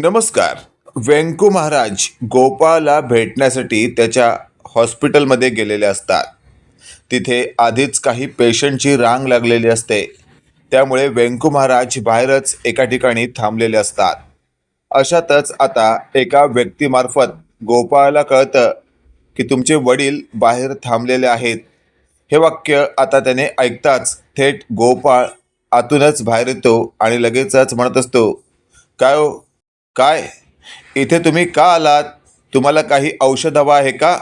नमस्कार. व्यंकू महाराज गोपाळला भेटण्यासाठी त्याच्या हॉस्पिटलमध्ये गेलेले असतात. तिथे आधीच काही पेशंटची रांग लागलेली असते. त्यामुळे व्यंकू महाराज बाहेरच एका ठिकाणी थांबलेले असतात. अशातच आता एका व्यक्तीमार्फत गोपाळला कळतं की तुमचे वडील बाहेर थांबलेले आहेत. हे वाक्य आता त्याने ऐकताच थेट गोपाळ आतूनच बाहेर येतो आणि लगेचच म्हणत असतो काय हो, काय? इथे तुम्ही का आलात? तुम्हाला काही औषध हवं आहे का?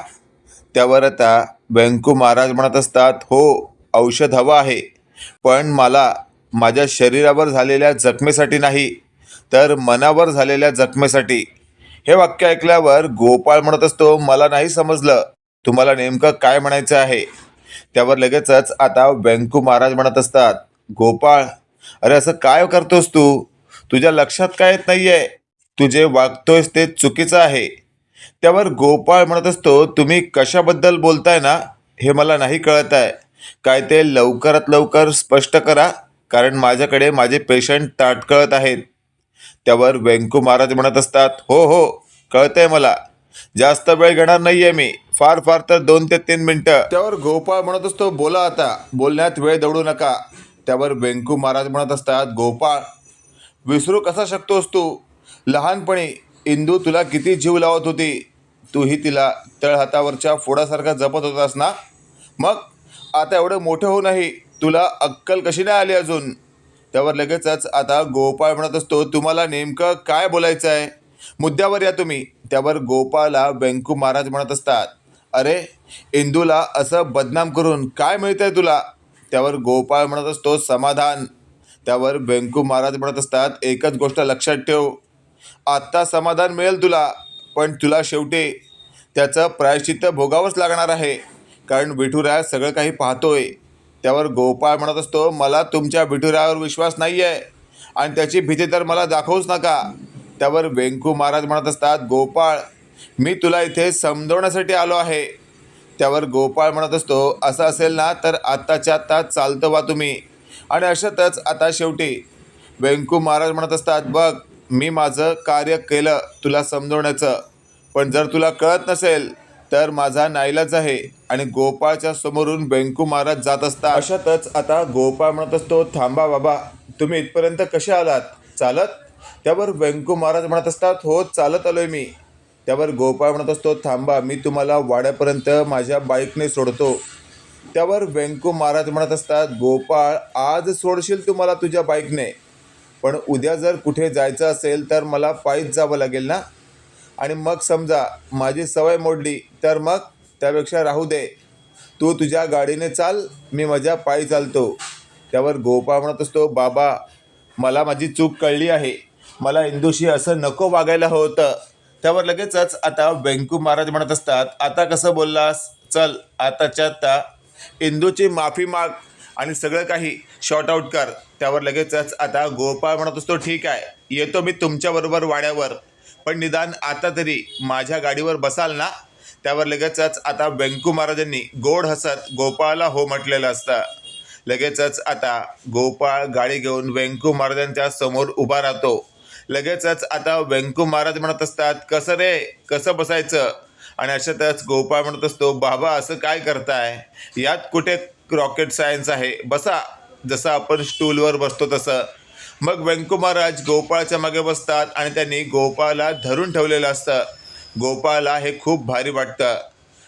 त्यावर आता व्यंकू महाराज म्हणत असतात हो औषध हवं आहे. पण मला माझ्या शरीरावर झालेल्या जखमेसाठी नाही तर मनावर झालेल्या जखमेसाठी. हे वाक्य ऐकल्यावर गोपाळ म्हणत असतो मला नाही समजलं. तुम्हाला नेमकं काय म्हणायचं आहे? त्यावर लगेचच आता व्यंकू महाराज म्हणत असतात गोपाळ अरे असं काय करतोस तू? तुझ्या लक्षात काय येत नाही आहे तू जे वागतोयस ते चुकीचं आहे. त्यावर गोपाळ म्हणत असतो तुम्ही कशाबद्दल बोलताय ना हे मला नाही कळत आहे काय ते लवकरात लवकर स्पष्ट करा कारण माझ्याकडे माझे पेशंट ताटकळत आहेत. त्यावर व्यंकू महाराज म्हणत असतात हो हो कळतंय मला. जास्त वेळ घेणार नाही आहे मी. फार फार तर दोन ते तीन मिनटं. त्यावर गोपाळ म्हणत असतो बोला आता. बोलण्यात वेळ दवडू नका. त्यावर व्यंकू महाराज म्हणत असतात गोपाळ विसरू कसा शकतोस तू? लहानपणी इंदू तुला किती जीव लावत होती? तूही तिला तळहातावरच्या फोडासारखा जपत होतास ना? मग? आता एवढं मोठं होऊनही तुला अक्कल कशी नाही आली अजून? त्यावर लगेचच आता गोपाळ म्हणत असतो तुम्हाला नेमकं काय बोलायचं आहे मुद्द्यावर या तुम्ही. त्यावर गोपाळला व्यंकू महाराज म्हणत असतात अरे इंदूला असं बदनाम करून काय मिळतंय तुला? त्यावर गोपाळ म्हणत असतो समाधान. त्यावर व्यंकू महाराज म्हणत असतात एकच गोष्ट लक्षात ठेव. आत्ता समाधान मिळेल तुला पण तुला शेवटी त्याचं प्रायश्चित्त भोगावंच लागणार आहे. कारण विठुराय सगळं काही पाहतोय. त्यावर गोपाळ म्हणत असतो मला तुमच्या विठुरायावर विश्वास नाही आहे आणि त्याची भीती तर मला दाखवूच नका. त्यावर व्यंकू महाराज म्हणत असतात गोपाळ मी तुला इथे समजवण्यासाठी आलो आहे. त्यावर गोपाळ म्हणत असतो असं असेल ना तर आत्ताच्या आत्ता चालतं वा तुम्ही. आणि अशातच आता शेवटी वेंकू महाराज म्हणत असतात बघ मी माझं कार्य केलं तुला समजवण्याचं. पण जर तुला कळत नसेल तर माझा नाईलाज आहे आणि गोपाळच्या समोरून व्यंकू महाराज जात असता अशातच आता गोपाळ म्हणत असतो थांबा बाबा तुम्ही इथपर्यंत कसे आलात? चालत? त्यावर व्यंकू महाराज म्हणत असतात हो चालत आलोय मी. त्यावर गोपाळ म्हणत असतो थांबा मी तुम्हाला वाड्यापर्यंत माझ्या बाईकने सोडतो. त्यावर व्यंकू महाराज म्हणत असतात गोपाळ आज सोडशील तुम्हाला तुझ्या बाईकने? पण उद्या जर कुठे जायचं असेल तर मला पायीच जावं लागेल ना? आणि मग समजा माझी सवय मोडली तर मग त्यापेक्षा राहू दे. तू तुझ्या गाडीने चाल मी माझ्या पायी चालतो. त्यावर गोपाळ म्हणत असतो बाबा मला माझी चूक कळली आहे. मला इंदूशी असं नको वागायला हवं होतं. त्यावर लगेचच आता व्यंकू महाराज म्हणत असतात आता कसं बोललास? चल आताच्या आता इंदूची माफी माग. आणि सगळं काही शॉर्ट आऊट कर. त्यावर लगेचच आता गोपाळ म्हणत असतो ठीक आहे येतो मी तुमच्याबरोबर वाड्यावर. पण निदान आता तरी माझ्या गाडीवर बसाल ना? त्यावर लगेचच आता व्यंकू महाराजांनी गोड हसत गोपाळला हो म्हटलेलं असतं. लगेचच आता गोपाळ गाडी घेऊन व्यंकू महाराजांच्या समोर उभा राहतो. लगेचच आता व्यंकू महाराज म्हणत असतात कसं रे कसं बसायचं? आणि अशातच गोपाळ म्हणत असतो बाबा असं काय करताय? यात कुठे रॉकेट सायन्स आहे. बसा. जसं आपण स्टूलवर बसतो तसं. मग व्यंकू महाराज गोपाळच्या मागे बसतात आणि त्यांनी गोपाळला धरून ठेवलेलं असतं. गोपाळला हे खूप भारी वाटतं.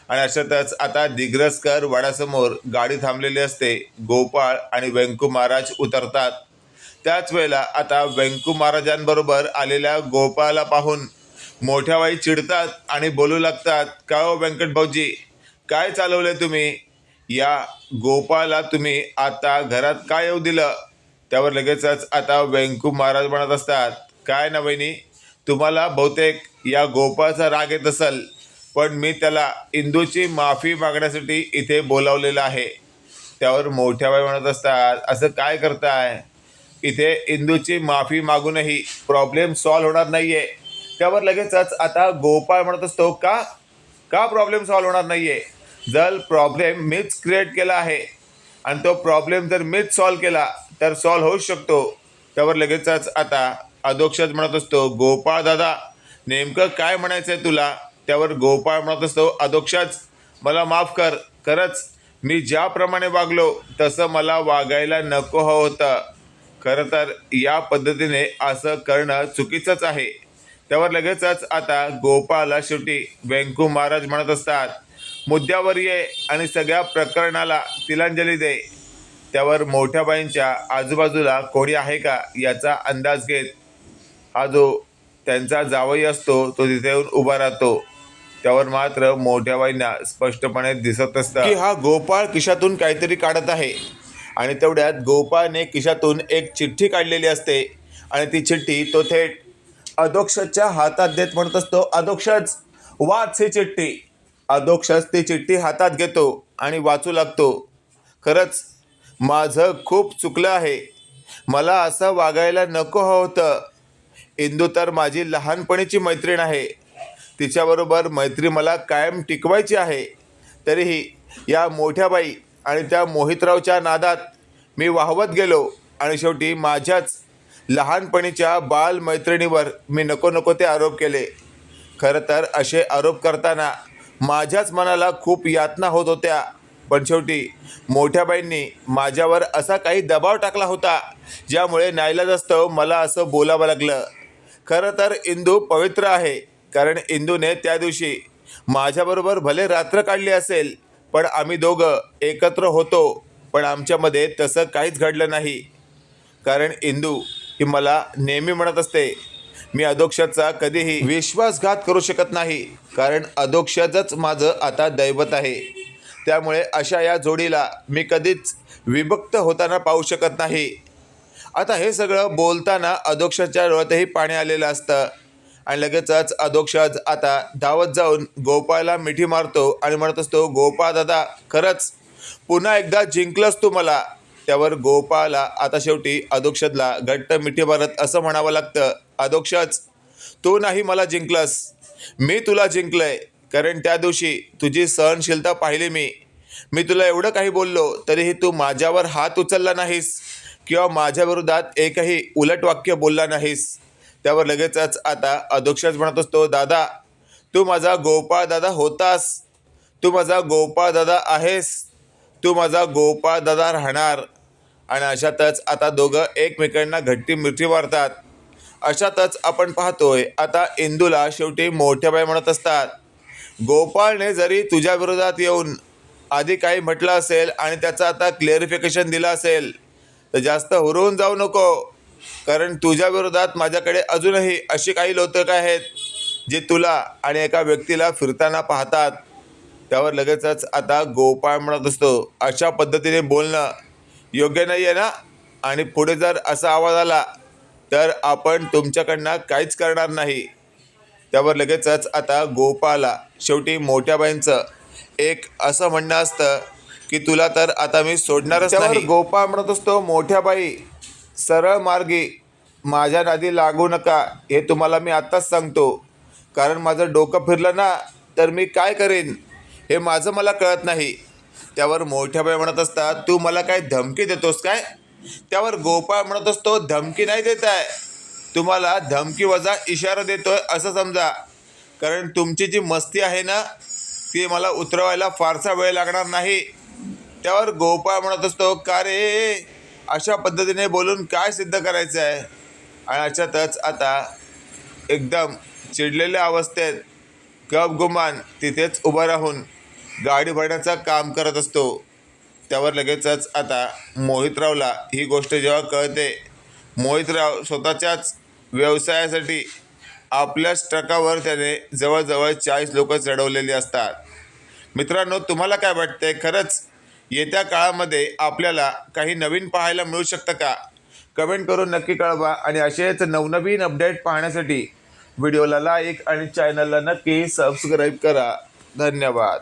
आणि अशातच आता दिग्रसकर वाड्यासमोर गाडी थांबलेली असते. गोपाळ आणि व्यंकू महाराज उतरतात. त्याच वेळेला आता व्यंकू महाराजांबरोबर आलेल्या गोपाळला पाहून मोठ्या बाई चिडतात आणि बोलू लागतात. काय हो व्यंकट भाऊजी? काय चालवलं तुम्ही? या गोपाला तुम्ही आता घरात काय येऊ दिलं? त्यावर लगेचच आता व्यंकू महाराज म्हणत असतात काय ना बहिणी तुम्हाला बहुतेक या गोपाळचा राग येत असेल पण मी त्याला इंदूची माफी मागण्यासाठी इथे बोलावलेलं आहे. त्यावर मोठ्या बाई म्हणत असतात असं काय करताय? इथे इंदूची माफी मागूनही प्रॉब्लेम सॉल्व होणार नाही आहे त्यावर लगेचच आता गोपाळ म्हणत असतो का? का प्रॉब्लेम सॉल्व होणार नाही आहे जर प्रॉब्लेम मीच क्रिएट केला आहे आणि तो प्रॉब्लेम जर मीच सॉल्व केला तर सॉल्व होऊ शकतो. त्यावर लगेचच आता अधोक्षच म्हणत असतो गोपाळ दादा नेमकं काय म्हणायचं आहे तुला? त्यावर गोपाळ म्हणत असतो अधोक्षच मला माफ कर. खरंच मी ज्याप्रमाणे वागलो तसं मला वागायला नको हवं होतं. खरं तर या पद्धतीने असं करणं चुकीचंच आहे. त्यावर लगेचच आता गोपाळला शेवटी व्यंकू महाराज म्हणत असतात मुद्द्यावर ये आणि सगळ्या प्रकरणाला तिलांजली दे. त्यावर मोठ्या बाईंच्या आजूबाजूला कोणी आहे का याचा अंदाज घेत. हा जो त्यांचा जावई असतो तो तिथे येऊन उभा राहतो. त्यावर मात्र मोठ्याबाईंना स्पष्टपणे दिसत असतं की हा गोपाळ किशातून काहीतरी काढत आहे. आणि तेवढ्यात गोपाळने किशातून एक चिठ्ठी काढलेली असते. आणि ती चिठ्ठी तो थेट अधोक्षच्या हातात देत म्हणत असतो अधोक्षच वाच ही चिठ्ठी. अधोक्षज ती चिठ्ठी हातात घेतो आणि वाचू लागतो. खरंच माझं खूप चुकलं आहे. मला असं वागायला नको हवं होतं. इंदू तर माझी लहानपणीची मैत्रीण आहे. तिच्याबरोबर मैत्री मला कायम टिकवायची आहे. तरीही या मोठ्या बाई आणि त्या मोहितरावच्या नादात मी वाहवत गेलो आणि शेवटी माझ्याच लहानपणीच्या बाल मैत्रिणीवर मी नको नको ते आरोप केले. खरं तर असे आरोप करताना माझ्याच मनाला खूप यातना होत होत्या. पण शेवटी मोठ्याबाईंनी माझ्यावर असा काही दबाव टाकला होता ज्यामुळे नाईलाजास्तव मला असं बोलावं लागलं. खरं तर इंदू पवित्र आहे कारण इंदूने त्या दिवशी माझ्याबरोबर भले रात्र काढली असेल पण आम्ही दोघं एकत्र होतो पण आमच्यामध्ये तसं काहीच घडलं नाही. कारण इंदू ही मला नेहमी म्हणत असते मी अधोक्षाचा कधीही विश्वासघात करू शकत नाही कारण अधोक्षजच माझं आता दैवत आहे. त्यामुळे अशा या जोडीला मी कधीच विभक्त होताना पाहू शकत नाही. आता हे सगळं बोलताना अधोक्षाच्या डोळ्यातही पाणी आलेलं असतं. आणि लगेचच अधोक्षज आता धावत जाऊन गोपाळला मिठी मारतो आणि म्हणत असतो गोपाळ दादा खरंच पुन्हा एकदा जिंकलंस तू मला. त्यावर गोपाळला आता शेवटी अधोक्षदला घट्ट मिठी मारत असं म्हणावं लागतं. अधोक्षच. तू नाही मला जिंकलंस. मी तुला जिंकलंय. कारण त्या दिवशी तुझी सहनशीलता पाहिली मी. मी तुला एवढं काही बोललो तरीही तू माझ्यावर हात उचलला नाहीस. किंवा माझ्या विरोधात एकही उलट वाक्य बोलला नाहीस. त्यावर लगेचच आता अधोक्षज म्हणत असतो दादा तू माझा गोपाळ दादा होतास. तू माझा गोपाळ दादा आहेस. तू माझा गोपाळ दादा राहणार. आणि अशातच आता दोघं एकमेकांना घट्टी मिरची मारतात. अशातच आपण पाहतोय आता इंदूला शेवटी मोठ्या बाई म्हणत असतात. गोपाळने जरी तुझ्या विरोधात येऊन आधी काही म्हटलं असेल आणि त्याचं आता क्लिअरिफिकेशन दिलं असेल तर जास्त हुरवून जाऊ नको. कारण तुझ्या विरोधात माझ्याकडे अजूनही अशी काही लोतक आहेत जे तुला आणि एका व्यक्तीला फिरताना पाहतात. त्यावर लगेचच आता गोपाळ म्हणत असतो अशा पद्धतीने बोलणं योग्य नाही आहे ना? आणि पुढे जर असा आवाज आला तर आपण तुमच्याकडनं काहीच करणार नाही. त्यावर लगेचच आता गोपाला शेवटी मोठ्या बाईंचं एक असं म्हणणं असतं की तुला तर आता मी सोडणारच नाही. गोपाळ म्हणत असतो मोठ्या बाई सरळ मार्गी माझ्या नादी लागू नका. हे तुम्हाला मी आत्ताच सांगतो. कारण माझं डोकं फिरलं ना तर मी काय करेन? हे माझं मला कळत नाही. त्यावर मोठ्या बाई म्हणत असतात तू मला काय धमकी देतोस काय? त्यावर गोपाळ म्हणत असतो धमकी नाही देत आहे तुम्हाला धमकी वजा इशारा देतोय असं समजा. कारण तुमची जी मस्ती आहे ना ती मला उतरवायला फारसा वेळ लागणार नाही. त्यावर गोपाळ म्हणत असतो का रे? अशा पद्धतीने बोलून काय सिद्ध करायचं आहे आणि अशातच आता एकदम चिडलेल्या अवस्थेत गपगुमान तिथेच उभं राहून गाडी भरण्याचं काम करत असतो. त्यावर लगेचच आता मोहितरावला ही गोष्ट जेव्हा कळते मोहितराव स्वतःच्याच व्यवसायासाठी आपल्याच ट्रकावर त्याने जवळजवळ चाळीस लोक चढवलेली असतात. मित्रांनो तुम्हाला काय वाटतंय? खरंच येत्या काळामध्ये आपल्याला काही नवीन पाहायला मिळू शकतं का? कमेंट करून नक्की कळवा आणि असेच नवनवीन अपडेट पाहण्यासाठी व्हिडिओला लाईक आणि चॅनलला नक्की सबस्क्राईब करा. धन्यवाद.